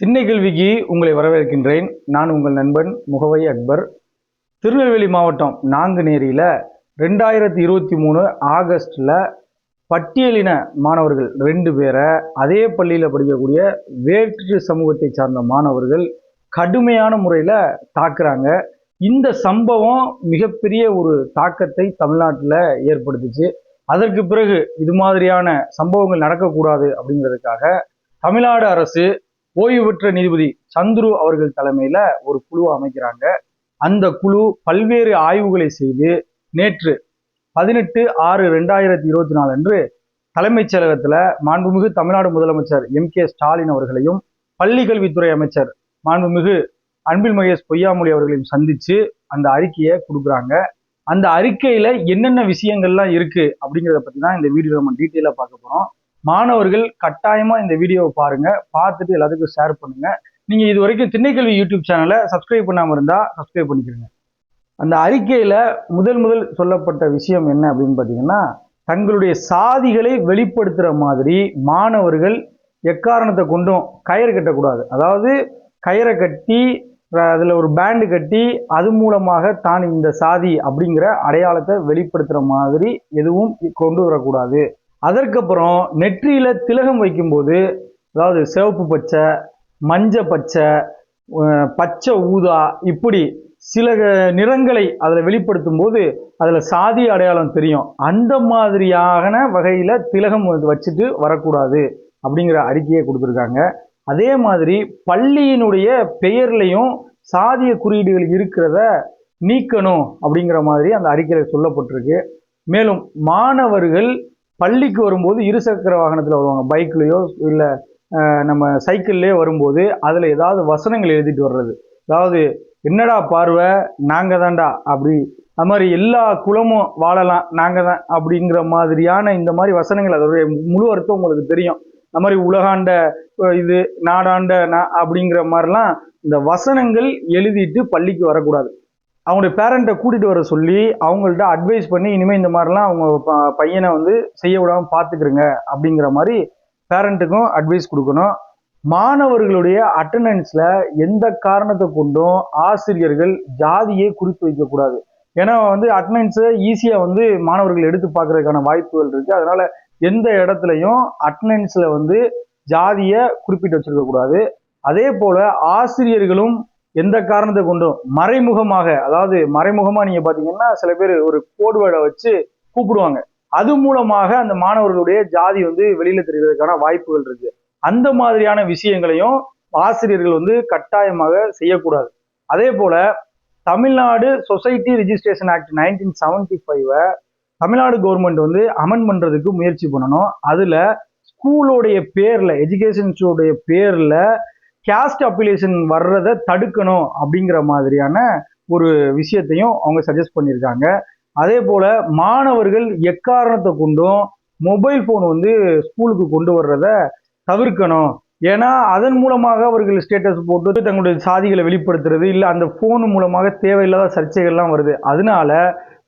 திண்ணை கல்விக்கு உங்களை வரவேற்கின்றேன். நான் உங்கள் நண்பன் முகவை அக்பர். திருநெல்வேலி மாவட்டம் நாங்குநேரியில் ரெண்டாயிரத்தி இருபத்தி மூணு ஆகஸ்டில் பட்டியலின மாணவர்கள் ரெண்டு பேரை அதே பள்ளியில் படிக்கக்கூடிய வேற்று சமூகத்தை சார்ந்த மாணவர்கள் கடுமையான முறையில் தாக்குறாங்க. இந்த சம்பவம் மிகப்பெரிய ஒரு தாக்கத்தை தமிழ்நாட்டில் ஏற்படுத்துச்சு. அதற்கு பிறகு இது மாதிரியான சம்பவங்கள் நடக்கக்கூடாது அப்படிங்கிறதுக்காக தமிழ்நாடு அரசு ஓய்வு பெற்ற நீதிபதி சந்துரு அவர்கள் தலைமையில ஒரு குழுவை அமைக்கிறாங்க. அந்த குழு பல்வேறு ஆய்வுகளை செய்து நேற்று பதினெட்டு ஆறு ரெண்டாயிரத்தி இருபத்தி நாலு அன்று தலைமைச் செயலகத்துல மாண்புமிகு தமிழ்நாடு முதலமைச்சர் எம் கே ஸ்டாலின் அவர்களையும் பள்ளி கல்வித்துறை அமைச்சர் மாண்புமிகு அன்பில் மகேஷ் பொய்யாமொழி அவர்களையும் சந்திச்சு அந்த அறிக்கையை கொடுக்குறாங்க. அந்த அறிக்கையில என்னென்ன விஷயங்கள்லாம் இருக்கு அப்படிங்கிறத பத்தி தான் இந்த வீடியோ நம்ம டீட்டெயிலாக பார்க்க போறோம். மாணவர்கள் கட்டாயமாக இந்த வீடியோவை பாருங்கள் பார்த்துட்டு எல்லாத்துக்கும் ஷேர் பண்ணுங்கள் நீங்கள் இது வரைக்கும் திண்ணைக்கல்வி யூடியூப் சேனலை சப்ஸ்கிரைப் பண்ணாம இருந்தால் சப்ஸ்கிரைப் பண்ணிக்கிறங்க அந்த அறிக்கையில் முதல் முதல் சொல்லப்பட்ட விஷயம் என்ன அப்படின்னு பார்த்தீங்கன்னா தங்களுடைய சாதிகளை வெளிப்படுத்துகிற மாதிரி மாணவர்கள் எக்காரணத்தை கொண்டும் கயிறு கட்டக்கூடாது. அதாவது கயிறை கட்டி அதில் ஒரு பேண்டு கட்டி அது மூலமாக தான் இந்த சாதி அப்படிங்கிற அடையாளத்தை வெளிப்படுத்துகிற மாதிரி எதுவும் கொண்டு வரக்கூடாது. அதற்கப்புறம் நெற்றியில் திலகம் வைக்கும்போது அதாவது சிவப்பு பச்சை மஞ்ச பச்சை பச்சை ஊதா இப்படி சில நிறங்களை அதில் வெளிப்படுத்தும் போது அதில் சாதி அடையாளம் தெரியும். அந்த மாதிரியான வகையில் திலகம் வச்சுட்டு வரக்கூடாது அப்படிங்கிற அறிக்கையை கொடுத்துருக்காங்க. அதே மாதிரி பள்ளியினுடைய பெயர்லையும் சாதிய குறியீடுகள் இருக்கிறத நீக்கணும் அப்படிங்கிற மாதிரி அந்த அறிக்கையில் சொல்லப்பட்டிருக்கு. மேலும் மாணவர்கள் பள்ளிக்கு வரும்போது இருசக்கர வாகனத்தில் வருவாங்க. பைக்லேயோ இல்லை நம்ம சைக்கிள்லேயே வரும்போது அதில் ஏதாவது வசனங்கள் எழுதிட்டு வர்றது. அதாவது என்னடா பார்வை நாங்கள் தான்டா அப்படி. அது மாதிரி எல்லா குலமும் வாழலாம் நாங்கள் தான் அப்படிங்கிற மாதிரியான இந்த மாதிரி வசனங்கள் அதோடைய முழு அர்த்தம் உங்களுக்கு தெரியும். அது மாதிரி உலகாண்ட இது நாடாண்ட நா- அப்படிங்கிற மாதிரிலாம் இந்த வசனங்கள் எழுதிட்டு பள்ளிக்கு வரக்கூடாது. அவங்களுடைய பேரண்ட்டை கூட்டிட்டு வர சொல்லி அவங்கள்ட்ட அட்வைஸ் பண்ணி இனிமேல் இந்த மாதிரிலாம் அவங்க ப- பையனை வந்து செய்ய விடாமல் பார்த்துக்கிறங்க அப்படிங்கிற மாதிரி பேரண்ட்டுக்கும் அட்வைஸ் கொடுக்கணும். மாணவர்களுடைய அட்டண்டன்ஸில் எந்த காரணத்தை கொண்டும் ஆசிரியர்கள் ஜாதியை குறித்து வைக்கக்கூடாது ஏன்னா வந்து அட்டண்டன்ஸை ஈஸியாக வந்து மாணவர்கள் எடுத்து பார்க்கறதுக்கான வாய்ப்புகள் இருக்குது அதனால் எந்த இடத்துலையும் அட்டண்டன்ஸில் வந்து ஜாதியை குறிப்பிட்டு வச்சுருக்கக்கூடாது அதே போல் ஆசிரியர்களும் எந்த காரணத்தை கொண்டும் மறைமுகமாக அதாவது மறைமுகமா நீங்க பாத்தீங்கன்னா சில பேர் ஒரு கோடு வேர்டை வச்சு கூப்பிடுவாங்க. அது மூலமாக அந்த மாணவர்களுடைய ஜாதி வந்து வெளியில தெரிகிறதுக்கான வாய்ப்புகள் இருக்கு. அந்த மாதிரியான விஷயங்களையும் ஆசிரியர்கள் வந்து கட்டாயமாக செய்யக்கூடாது. அதே போல Tamil Nadu society registration act nineteen seventy ஃபைவை தமிழ்நாடு கவர்மெண்ட் வந்து அமெண்ட் பண்றதுக்கு முயற்சி பண்ணணும். அதுல ஸ்கூலோடைய பேர்ல எஜுகேஷன்ஸோடைய பேர்ல கேஸ்ட் அப்பிலேஷன் வர்றதை தடுக்கணும் அப்படிங்கிற மாதிரியான ஒரு விஷயத்தையும் அவங்க சஜஸ்ட் பண்ணியிருக்காங்க. அதே போல் மாணவர்கள் எக்காரணத்தை கொண்டும் மொபைல் ஃபோன் வந்து ஸ்கூலுக்கு கொண்டு வர்றத தவிர்க்கணும். ஏன்னா அதன் மூலமாக அவர்கள் ஸ்டேட்டஸ் போட்டு தங்களுடைய சாதிகளை வெளிப்படுத்துறது இல்லை அந்த ஃபோன் மூலமாக தேவையில்லாத சர்ச்சைகள்லாம் வருது. அதனால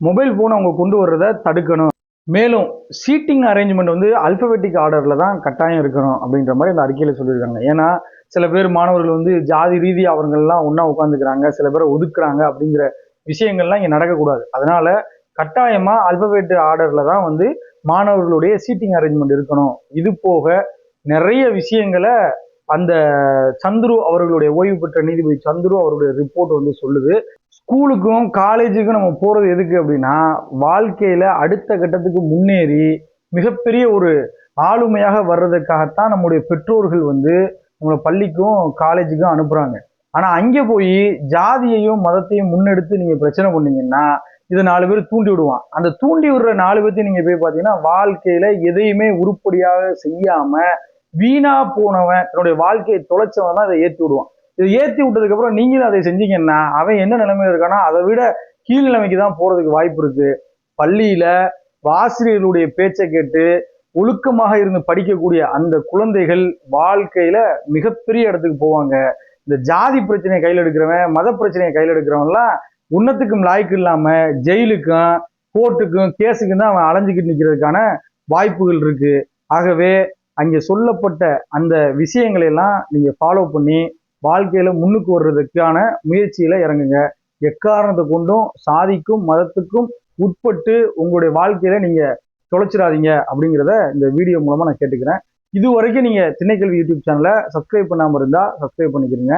மொபைல் ஃபோன் அவங்க கொண்டு வர்றதை தடுக்கணும். மேலும் சீட்டிங் அரேஞ்ச்மெண்ட் வந்து அல்பபெட்டிக் ஆர்டரில் தான் கட்டாயம் இருக்கணும் அப்படின்ற மாதிரி இந்த அறிக்கையில் சொல்லியிருக்காங்க. ஏன்னா சில பேர் மாணவர்கள் வந்து ஜாதி ரீதியாக அவர்கள்லாம் ஒன்றா உட்காந்துக்கிறாங்க சில பேரை ஒதுக்குறாங்க அப்படிங்கிற விஷயங்கள்லாம் இங்கே நடக்கக்கூடாது. அதனால கட்டாயமாக அல்பபெட் ஆர்டரில் தான் வந்து மாணவர்களுடைய சீட்டிங் அரேஞ்ச்மெண்ட் இருக்கணும். இது போக நிறைய விஷயங்களை அந்த சந்துரு அவர்களுடைய ஓய்வு பெற்ற நீதிபதி சந்துரு அவருடைய ரிப்போர்ட் வந்து சொல்லுது. ஸ்கூலுக்கும் காலேஜுக்கும் நம்ம போகிறது எதுக்கு அப்படின்னா வாழ்க்கையில் அடுத்த கட்டத்துக்கு முன்னேறி மிகப்பெரிய ஒரு ஆளுமையாக வர்றதுக்காகத்தான் நம்முடைய பெற்றோர்கள் வந்து நம்மளை பள்ளிக்கும் காலேஜுக்கும் அனுப்புகிறாங்க ஆனால் அங்கே போய் ஜாதியையும் மதத்தையும் முன்னெடுத்து நீங்கள் பிரச்சனை பண்ணீங்கன்னா இதை நாலு பேர் தூண்டி விடுவான். அந்த தூண்டி விடுற நாலு பேர்த்தையும் நீங்கள் போய் பார்த்தீங்கன்னா வாழ்க்கையில் எதையுமே உருப்படியாக செய்யாமல் வீணா போனவன் தன்னுடைய வாழ்க்கையை தொலைச்சவன் தான் இதை ஏற்றி விடுவான். இதை ஏற்றி விட்டதுக்கு அப்புறம் நீங்களும் அதை செஞ்சீங்கன்னா அவன் என்ன நிலைமையில இருக்கானா அதை விட கீழ் நிலைமைக்கு தான் போறதுக்கு வாய்ப்பு இருக்கு. பள்ளியில ஆசிரியர்களுடைய பேச்சை கேட்டு ஒழுக்கமாக இருந்து படிக்கக்கூடிய அந்த குழந்தைகள் வாழ்க்கையில மிகப்பெரிய இடத்துக்கு போவாங்க. இந்த ஜாதி பிரச்சனையை கையில் எடுக்கிறவன் மத பிரச்சனையை கையில் எடுக்கிறவன்லாம் உன்னத்துக்கும் லாய்க்கு இல்லாம ஜெயிலுக்கும் கோர்ட்டுக்கும் கேஸுக்கும் தான் அவன் அலைஞ்சிக்கிட்டு நிற்கிறதுக்கான வாய்ப்புகள் இருக்கு. ஆகவே அங்கே சொல்லப்பட்ட அந்த விஷயங்களை எல்லாம் நீங்கள் ஃபாலோ பண்ணி வாழ்க்கையில் முன்னுக்கு வர்றதுக்கான முயற்சியில் இறங்குங்க. எக்காரணத்தை கொண்டும் சாதிக்கும் மதத்துக்கும் உட்பட்டு உங்களுடைய வாழ்க்கையில நீங்கள் தொலைச்சிடாதீங்க அப்படிங்கிறத இந்த வீடியோ மூலமாக நான் கேட்டுக்கிறேன். இது வரைக்கும் நீங்கள் திணைக்கல்வி யூடியூப் சேனலை சப்ஸ்கிரைப் பண்ணாமல் இருந்தால் சப்ஸ்கிரைப் பண்ணிக்கிறீங்க.